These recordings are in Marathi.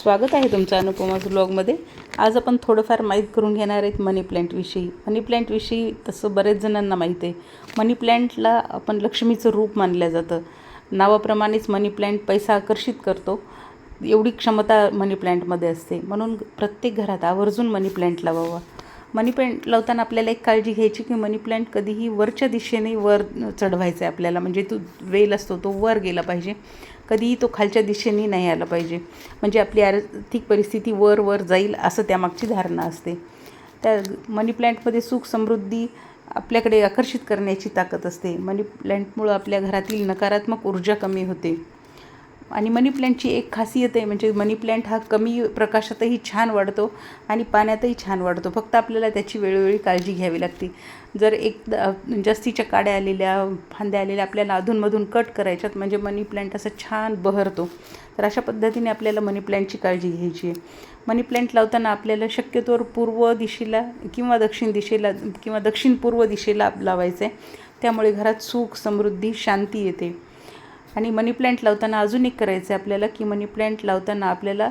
स्वागत आहे तुमचं अनुपमाज ब्लॉगमध्ये आज आपण थोडंफार माहीत करून घेणार आहेत मनी प्लॅन्टविषयी मनी प्लॅन्टविषयी तसं बरेच जणांना माहीत आहे. मनी प्लॅन्टला आपण लक्ष्मीचं रूप मानलं जातं. नावाप्रमाणेच मनी प्लॅन्ट पैसा आकर्षित करतो. एवढी क्षमता मनी प्लॅन्टमध्ये असते. म्हणून प्रत्येक घरात आवर्जून मनी प्लॅन्ट लावावा. मनी प्लॅन्ट लावताना आपल्याला एक काळजी घ्यायची की मनी प्लॅन्ट कधीही वरच्या दिशेने वर चढवायचा आहे आपल्याला. म्हणजे तो वेल असतो तो वर गेला पाहिजे. कधीही तो खालच्या दिशेने नाही आला पाहिजे. म्हणजे आपली आर्थिक परिस्थिती वर वर जाईल असं त्यामागची धारणा असते. त्या मनी प्लॅन्टमध्ये सुख समृद्धी आपल्याकडे आकर्षित करण्याची ताकद असते. मनी प्लॅन्टमुळं आपल्या घरातील नकारात्मक ऊर्जा कमी होते. आणि मनी प्लॅन्टची एक खासियत आहे म्हणजे मनी प्लॅन्ट हा कमी प्रकाशातही छान वाढतो आणि पाण्यातही छान वाढतो. फक्त आपल्याला त्याची वेळोवेळी काळजी घ्यावी लागते. जर एक जास्तीच्या काड्या आलेल्या फांद्या आलेल्या आपल्याला अधूनमधून कट करायच्यात म्हणजे मनी प्लॅन्ट असं छान बहरतो तर अशा पद्धतीने आपल्याला मनी प्लॅन्टची काळजी घ्यायची आहे. मनी प्लॅन्ट लावताना आपल्याला शक्यतोवर पूर्व दिशेला किंवा दक्षिण दिशेला किंवा दक्षिण पूर्व दिशेला लावायचं आहे त्यामुळे घरात सुख समृद्धी शांती येते. आणि मनी प्लॅन्ट लावताना अजून एक करायचं आहे आपल्याला की मनी प्लॅन्ट लावताना आपल्याला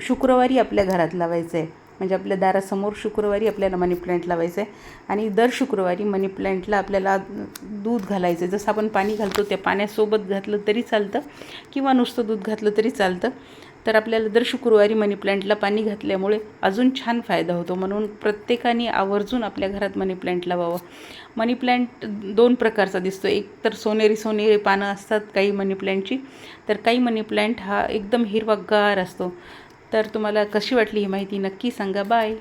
शुक्रवारी आपल्या घरात लावायचं आहे म्हणजे आपल्या दारासमोर शुक्रवारी आपल्याला मनी प्लॅन्ट लावायचं आहे आणि दर शुक्रवारी मनी प्लॅन्टला आपल्याला दूध घालायचं आहे जसं आपण पाणी घालतो त्या पाण्यासोबत घातलं तरी चालतं किंवा नुसतं दूध घातलं तरी चालतं. तर आपल्याला दर शुक्रवारी मनी प्लॅन्टला पाणी घातल्यामुळे अजून छान फायदा होतो. म्हणून प्रत्येकाने आवर्जून आपल्या घरात मनी प्लॅन्ट लावावं मनी प्लॅन्ट दोन प्रकारचा दिसतो. एक तर सोनेरी सोनेरी पानं असतात काही मनी प्लॅन्टची तर काही मनी प्लॅन्ट हा एकदम हिरवागार असतो. तर तुम्हाला कशी वाटली ही माहिती नक्की सांगा. बाय.